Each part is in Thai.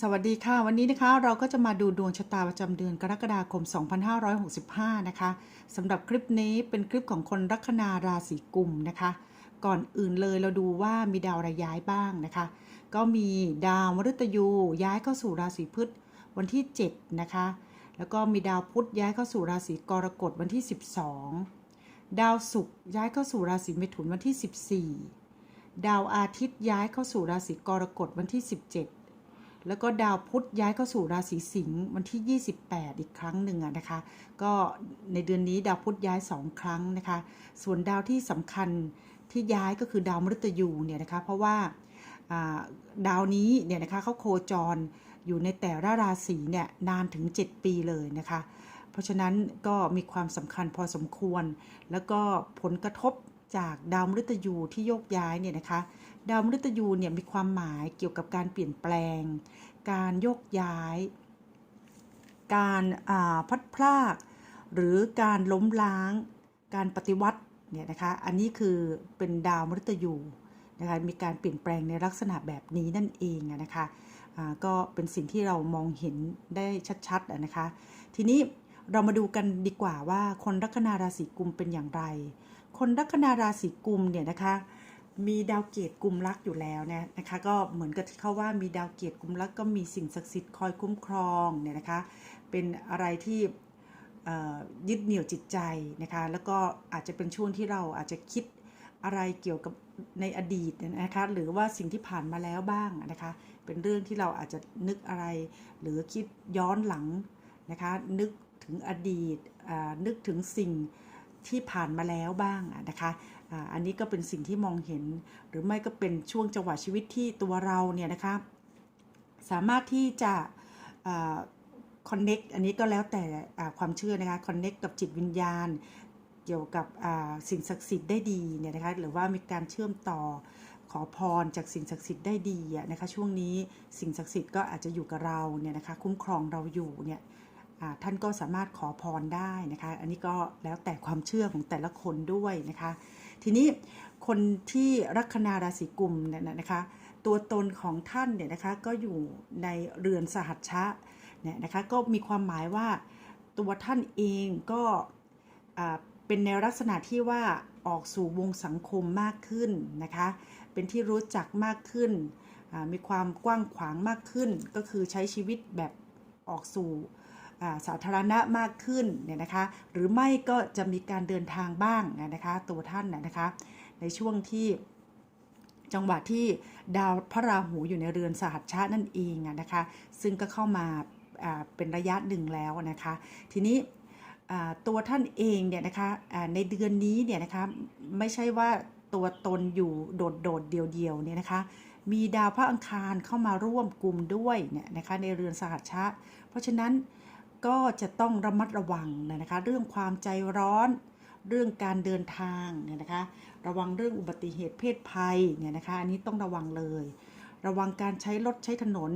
สวัสดีค่ะ วันนี้นะคะเราก็จะมาดูดวงชะตาประจำเดือนกรกฎาคม 2565 นะคะสำหรับคลิปนี้เป็นคลิปของคนลัคนาราศีกุมนะคะ ก่อนอื่นเลยเราดูว่ามีดาวอะไรย้ายบ้างนะคะ ก็มีดาวมฤตยูย้ายเข้าสู่ราศีพฤษวันที่ 7 นะคะ แล้วก็มีดาวพุธย้ายเข้าสู่ราศีกรกฎวันที่ 12 ดาวศุกร์ย้ายเข้าสู่ราศีเมถุนวันที่ 14 ดาวอาทิตย์ย้ายเข้าสู่ราศีกรกฎวันที่ 17 แล้วก็ดาวพุธย้ายเข้าสู่ราศีสิงห์วันที่ 28 อีกครั้งหนึ่งอะนะคะ ก็ในเดือนนี้ดาวพุธย้าย 2 ครั้งนะคะ ส่วนดาวที่สำคัญที่ย้ายก็คือดาวมฤตยูเนี่ยนะคะ เพราะว่าอ่าดาวนี้เนี่ยนะคะเขาโคจรอยู่ในแต่ละราศีเนี่ยนานถึง 7 ปีเลยนะคะ เพราะฉะนั้นก็มีความสำคัญพอสมควร แล้วก็ผลกระทบจากดาวมฤตยูที่โยกย้ายเนี่ยนะคะ ดาวมฤตยูเนี่ยมีความหมายเกี่ยวกับการเปลี่ยนแปลง การโยกย้าย การาพัดพราก หรือการล้มล้าง การปฏิวัติเนี่ยนะคะ อันนี้คือเป็นดาวมฤตยูนะคะมีการเปลี่ยนแปลงในลักษณะแบบนี้นั่นเองนะคะก็เป็นสิ่งที่เรามองเห็นได้ชัดๆนะคะ ทีนี้เรามาดูกันดีกว่าว่าคนลัคนาราศีกุมเป็นอย่างไร คนลัคนาราศีกุมเนี่ยนะคะ มีดาวเกตกลุ่มรักอยู่แล้วนะนะคะก็เหมือนกับที่เขาว่ามีดาวเกตกลุ่มรักก็มีสิ่งศักดิ์สิทธิ์คอยคุ้มครองเนี่ยนะคะเป็นอะไรที่ยึดเหนี่ยวจิตใจนะคะแล้วก็อาจจะเป็นช่วงที่เราอาจจะคิดอะไรเกี่ยวกับในอดีตนะคะหรือว่าสิ่งที่ผ่านมาแล้วบ้างนะคะเป็นเรื่องที่เราอาจจะนึกอะไร หรือคิดย้อนหลังนะคะนึกถึงอดีตนึกถึงสิ่งที่ผ่านมาแล้วบ้างนะคะอันนี้ก็เป็นสิ่งที่มองเห็น หรือไม่ก็เป็นช่วงจังหวะชีวิตที่ตัวเราเนี่ยนะคะสามารถที่จะคอนเน็กอันนี้ก็แล้วแต่ความเชื่อนะคะคอนเน็กกับจิตวิญญาณ เกี่ยวกับสิ่งศักดิ์สิทธิ์ได้ดีเนี่ยนะคะหรือว่ามีการเชื่อมต่อขอพรจากสิ่งศักดิ์สิทธิ์ได้ดีนะคะช่วงนี้สิ่งศักดิ์สิทธิ์ก็อาจจะอยู่กับเราเนี่ยนะคะคุ้มครองเราอยู่เนี่ยท่านก็สามารถขอพรได้นะคะ อันนี้ก็แล้วแต่ความเชื่อของแต่ละคนด้วยนะคะ ทีนี้คนที่ลัคนาราศีกุมเนี่ยนะคะตัวตนของท่านเนี่ยนะคะก็อยู่ในเรือนสหัชชะเนี่ยนะคะก็มีความหมายว่าตัวท่านเองก็เป็นในลักษณะที่ว่าออกสู่วงสังคมมากขึ้นนะคะเป็นที่รู้จักมากขึ้น มีความกว้างขวางมากขึ้น ก็คือใช้ชีวิตแบบออกสู่ สาธารณะมากขึ้นเนี่ยนะคะหรือไม่ก็จะมีการเดินทางบ้างนะคะตัวท่านนะนะคะในช่วงที่จังหวะที่ดาวพระราหูอยู่ในเรือนสหัชชานั่นเองอะนะคะซึ่งก็เข้ามาเป็นระยะหนึ่งแล้วนะคะ ทีนี้ตัวท่านเองเนี่ยนะคะในเดือนนี้เนี่ยนะคะไม่ใช่ว่าตัวตนอยู่โดดๆเดียวๆเนี่ยนะคะมีดาวพระอังคารเข้ามาร่วมกลุ่มด้วยเนี่ยนะคะในเรือนสหัชชะ เพราะฉะนั้น ก็จะต้องระมัดระวังนะคะ เรื่องความใจร้อน เรื่องการเดินทางเนี่ยนะคะ ระวังเรื่องอุบัติเหตุเพศภัยเนี่ยนะคะ อันนี้ต้องระวังเลย ระวังการใช้รถใช้ถนน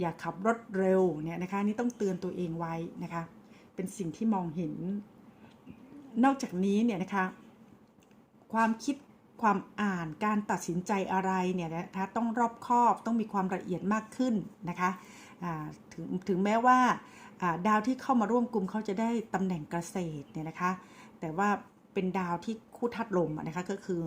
อย่าขับรถเร็วเนี่ยนะคะนนี่ต้องเตือนตัวเองไว้นะคะ เป็นสิ่งที่มองเห็น นอกจากนี้เนี่ยนะคะ ความคิดความอ่านการตัดสินใจอะไรเนี่ยนะคะต้องรอบคอบต้องมีความละเอียดมากขึ้นนะคะถึงถึงแม้ว่า ดาวที่เข้ามาร่วมกลุ่มเขาจะได้ตำแหน่งเกษตรเนี่ยนะคะ แต่ว่าเป็นดาวที่คู่ทัดลมนะคะก็คือ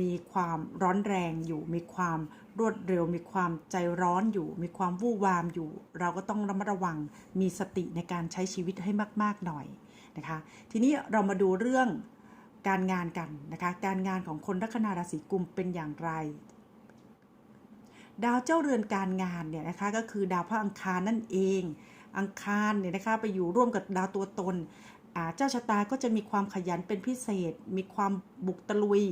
มีความร้อนแรงอยู่ มีความรวดเร็ว มีความใจร้อนอยู่ มีความวู่วามอยู่ เราก็ต้องระมัดระวังมีสติในการใช้ชีวิตให้มาก ๆ หน่อยนะคะ ทีนี้เรามาดูเรื่องการงานกันนะคะ การงานของคนลัคนาราศีกุมเป็นอย่างไร ดาวเจ้าเรือนการงานเนี่ยนะคะก็คือดาวพระอังคารนั่นเอง อังคารเนี่ยนะคะไปอยู่ร่วมกับดาวตัวตนเจ้าชะตาก็จะมีความขยันเป็นพิเศษ มีความบุกตะลุย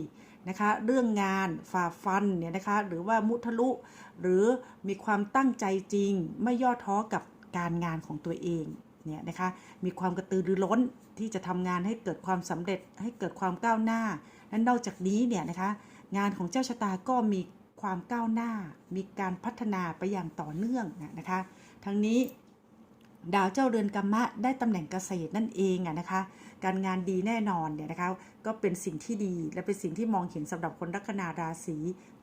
นะคะ เรื่องงานฝ่าฟันเนี่ยนะคะ หรือว่ามุทะลุ หรือมีความตั้งใจจริง ไม่ย่อท้อกับการงานของตัวเองเนี่ยนะคะ มีความกระตือรือร้นที่จะทำงานให้เกิดความสำเร็จ ให้เกิดความก้าวหน้า และนอกจากนี้เนี่ยนะคะ งานของเจ้าชะตาก็มีความก้าวหน้า มีการพัฒนาไปอย่างต่อเนื่องนะคะ ทั้งนี้ ดาวเจ้าเรือนกรรมะได้ตำแหน่งเกษตรนั่นเองอะนะคะ การงานดีแน่นอนเนี่ยนะคะ ก็เป็นสิ่งที่ดีและเป็นสิ่งที่มองเห็นสำหรับคนลัคนาราศี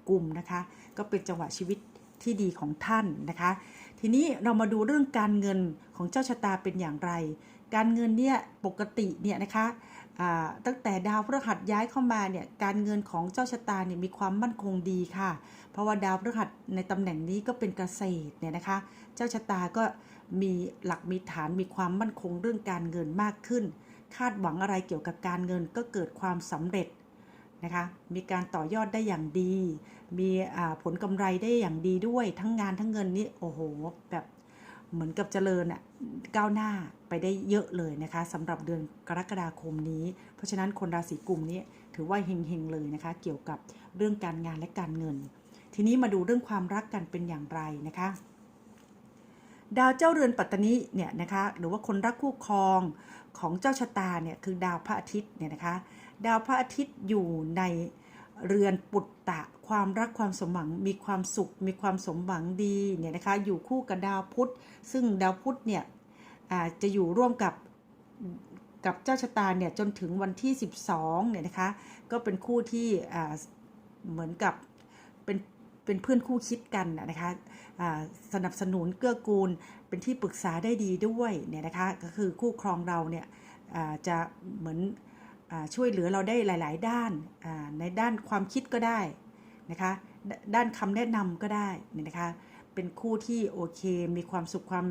กลุ่มนะคะ ก็เป็นจังหวะชีวิตที่ดีของท่านนะคะ ทีนี้เรามาดูเรื่องการเงินของเจ้าชะตาเป็นอย่างไร การเงินเนี่ยปกติเนี่ยนะคะตั้งแต่ดาวพฤหัสย้ายเข้ามาเนี่ยการเงินของเจ้าชะตาเนี่ยมีความมั่นคงดีค่ะเพราะว่าดาวพฤหัสในตำแหน่งนี้ก็เป็นเกษตรเนี่ยนะคะ เจ้าชะตาก็มีหลักมีฐานมีความมั่นคงเรื่องการเงินมากขึ้น คาดหวังอะไรเกี่ยวกับการเงินก็เกิดความสำเร็จนะคะมีการต่อยอดได้อย่างดี มีผลกำไรได้อย่างดีด้วยทั้งงานทั้งเงินนี่โอ้โหแบบเหมือนกับเจริญอะก้าวหน้าไปได้เยอะเลยนะคะสำหรับเดือนกรกฎาคมนี้ เพราะฉะนั้นคนราศีกุมนี้ถือว่าเฮงๆเลยนะคะ เกี่ยวกับเรื่องการงานและการเงิน ทีนี้มาดูเรื่องความรักกันเป็นอย่างไรนะคะ ดาวเจ้าเรือนปัตตนิเนี่ยนะคะหรือว่าคนรักคู่ครองของเจ้าชะตาเนี่ยคือดาวพระอาทิตย์เนี่ยนะคะ ดาวพระอาทิตย์อยู่ในเรือนปุตตะความรักความสมหวังมีความสุข มีความสมหวังดีเนี่ยนะคะอยู่คู่กับดาวพุธ ซึ่งดาวพุธเนี่ยจะอยู่ร่วมกับกับเจ้าชะตาเนี่ยจนถึงวันที่ 12เนี่ยนะคะก็เป็นคู่ที่เหมือนกับ เป็นเพื่อนคู่คิดกันนะคะสนับสนุนเกื้อกูลเป็นที่ปรึกษาได้ดีด้วยเนี่ยนะคะก็คือคู่ครองเราเนี่ยจะเหมือนช่วยเหลือเราได้หลาย ๆ ด้านในด้านความคิดก็ได้นะคะด้านคำแนะนำก็ได้เนี่ยนะคะเป็นคู่ที่โอเคมีความสุขความ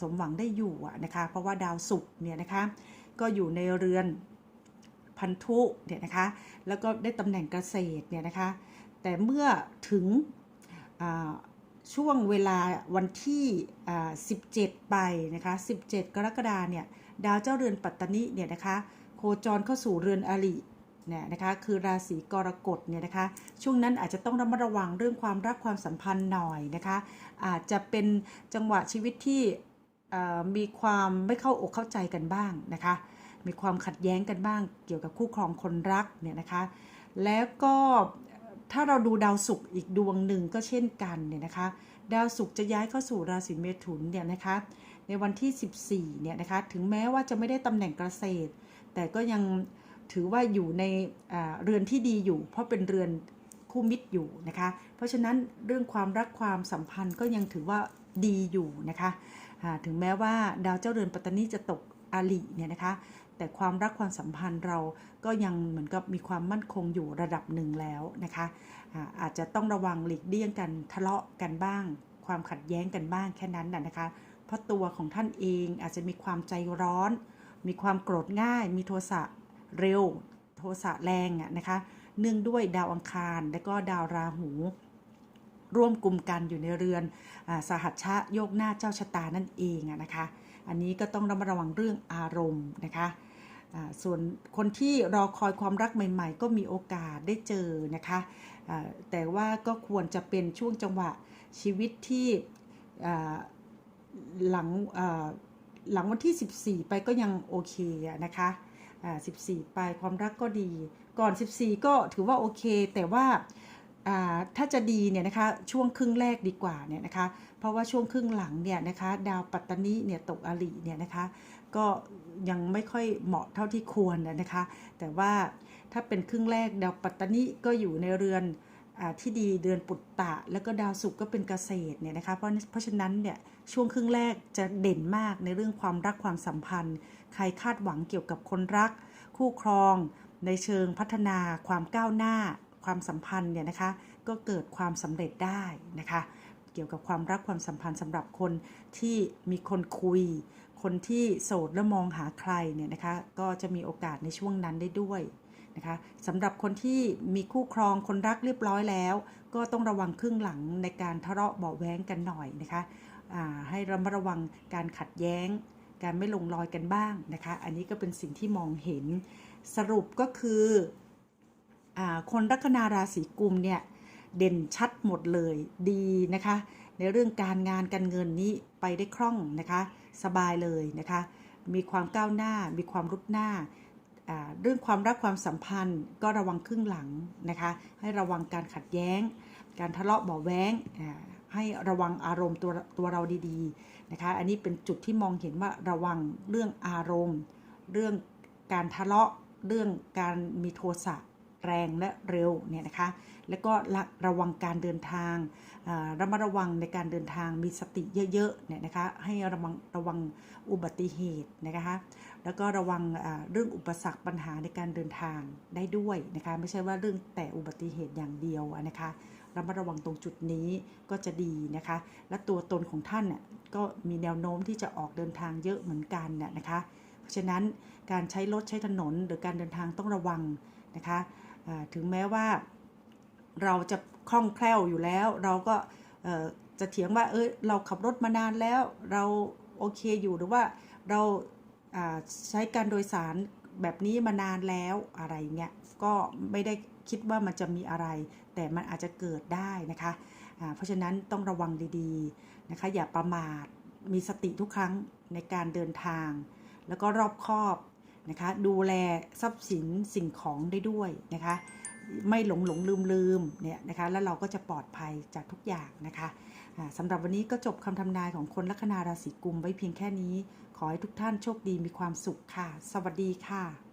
สมหวังได้อยู่นะคะเพราะว่าดาวศุกร์เนี่ยนะคะก็อยู่ในเรือนพันธุเนี่ยนะคะแล้วก็ได้ตำแหน่งเกษตรเนี่ยนะคะ แต่เมื่อถึงช่วงเวลาวันที่ 17 ไปนะคะ 17 กรกฎาเนี่ย ดาวเจ้าเรือนปัตตนิเนี่ยนะคะ โคจรเข้าสู่เรือนอริเนี่ยนะคะ คือราศีกรกฎเนี่ยนะคะ ช่วงนั้นอาจจะต้องระมัดระวังเรื่องความรักความสัมพันธ์หน่อยนะคะ อาจจะเป็นจังหวะชีวิตที่มีความไม่เข้าอกเข้าใจกันบ้างนะคะ มีความขัดแย้งกันบ้างเกี่ยวกับคู่ครองคนรักเนี่ยนะคะ แล้วก็ ถ้าเราดูดาวศุกร์อีกดวงหนึ่งก็เช่นกันเนี่ยนะคะ ดาวศุกร์จะย้ายเข้าสู่ราศีเมถุนเนี่ยนะคะ ในวันที่ 14 เนี่ยนะคะ ถึงแม้ว่าจะไม่ได้ตำแหน่งเกษตร แต่ก็ยังถือว่าอยู่ในเรือนที่ดีอยู่ เพราะเป็นเรือนคู่มิตรอยู่นะคะ เพราะฉะนั้นเรื่องความรักความสัมพันธ์ก็ยังถือว่าดีอยู่นะคะ ถึงแม้ว่าดาวเจ้าเรือนปัตตานีจะตกอาลีเนี่ยนะคะ แต่ความรักความสัมพันธ์เราก็ยังเหมือนกับมีความมั่นคงอยู่ระดับหนึ่งแล้วนะคะอาจจะต้องระวังหลีกเลี่ยงกันทะเลาะกันบ้าง ความขัดแย้งกันบ้างแค่นั้นนะนะคะ เพราะตัวของท่านเองอาจจะมีความใจร้อน มีความโกรธง่าย มีโทสะเร็ว โทสะแรงอะนะคะ เนื่องด้วยดาวอังคาร และก็ดาวราหูร่วมกลุ่มกันอยู่ในเรือนอสหัชชะโยกหน้าเจ้าชะตานั่นเองอะนะคะ อันนี้ก็ต้องระมัดระวังเรื่องอารมณ์นะคะ ส่วนคนที่รอคอยความรักใหม่ ๆ ก็มีโอกาสได้เจอนะคะแต่ว่าก็ควรจะเป็นช่วงจังหวะชีวิตที่หลังหลังวันที่ 14 ไปก็ยังโอเคนะคะอ่า14 ไปความรักก็ดี ก่อน 14 ก็ถือว่าโอเค แต่ว่าถ้าจะดีเนี่ยนะคะช่วงครึ่งแรกดีกว่าเนี่ยนะคะเพราะว่าช่วงครึ่งหลังเนี่ยนะคะดาวปัตตานีเนี่ยตกอาลีเนี่ยนะคะ ก็ยังไม่ค่อยเหมาะเท่าที่ควรนะคะ แต่ว่าถ้าเป็นครึ่งแรกดาวปัตตานีก็อยู่ในเรือนอที่ดีเดือนปุตตะ แล้วก็ดาวศุกร์ก็เป็นเกษตรเนี่ยนะคะเพราะเพราะฉะนั้นเนี่ยช่วงครึ่งแรกจะเด่นมากในเรื่องความรักความสัมพันธ์ ใครคาดหวังเกี่ยวกับคนรัก คู่ครอง ในเชิงพัฒนาความก้าวหน้า ความสัมพันธ์เนี่ยนะคะก็เกิดความสำเร็จได้นะคะ เกี่ยวกับความรักความสัมพันธ์สำหรับคนที่มีคนคุย คนที่โสดและมองหาใครเนี่ยนะคะก็จะมีโอกาสในช่วงนั้นได้ด้วยนะคะสำหรับคนที่มีคู่ครองคนรักเรียบร้อยแล้ว ก็ต้องระวังครึ่งหลังในการทะเลาะเบาแว้งกันหน่อยนะคะให้ระมัดระวังการขัดแย้ง การไม่ลงรอยกันบ้างนะคะ อันนี้ก็เป็นสิ่งที่มองเห็นสรุปก็คืออคนลัคนาราศีกุมเนี่ยเด่นชัดหมดเลยดีนะคะ ในเรื่องการงานการเงินนี้ไปได้คล่องนะคะ สบายเลยนะคะ มีความก้าวหน้า มีความรุดหน้า เรื่องความรักความสัมพันธ์ก็ระวังครึ่งหลังนะคะ ให้ระวังการขัดแย้ง การทะเลาะเบาแวงให้ระวังอารมณ์ตัวตัวเราดีๆนะคะ อันนี้เป็นจุดที่มองเห็นว่าระวังเรื่องอารมณ์ เรื่องการทะเลาะ เรื่องการมีโทสะ แรงและเร็วเนี่ยนะคะ แล้วก็ระระวังการเดินทางระมัดระวังในการเดินทางมีสติเยอะๆเนี่ยนะคะ ให้ระวังระวังอุบัติเหตุนะคะ แล้วก็ระวังเรื่องอุปสรรคปัญหาในการเดินทางได้ด้วยนะคะ ไม่ใช่ว่าเรื่องแต่อุบัติเหตุอย่างเดียวนะคะระมัดระวังตรงจุดนี้ก็จะดีนะคะ และตัวตนของท่านน่ะก็มีแนวโน้มที่จะออกเดินทางเยอะเหมือนกันน่ะนะคะ เพราะฉะนั้นการใช้รถใช้ถนนหรือการเดินทางต้องระวังนะคะ ถึงแม้ว่าเราจะคล่องแคล่วอยู่แล้ว เราก็จะเถียงว่าเอยเราขับรถมานานแล้วเราโอเคอยู่หรือว่าเราใช้การโดยสารแบบนี้มานานแล้วอะไรเงี้ยก็ไม่ได้คิดว่ามันจะมีอะไร แต่มันอาจจะเกิดได้นะคะอ่าเพราะฉะนั้นต้องระวังดีๆนะคะ อย่าประมาทมีสติทุกครั้งในการเดินทาง แล้วก็รอบคอบ นะคะดูแลทรัพย์สินสิ่งของได้ด้วยนะคะไม่หลงหลงลืมลืมเนี่ยนะคะแล้วเราก็จะปลอดภัยจากทุกอย่างนะคะสำหรับวันนี้ก็จบคำทำนายของคนลัคนาราศีกุมไว้เพียงแค่นี้ ขอให้ทุกท่านโชคดีมีความสุขค่ะ สวัสดีค่ะ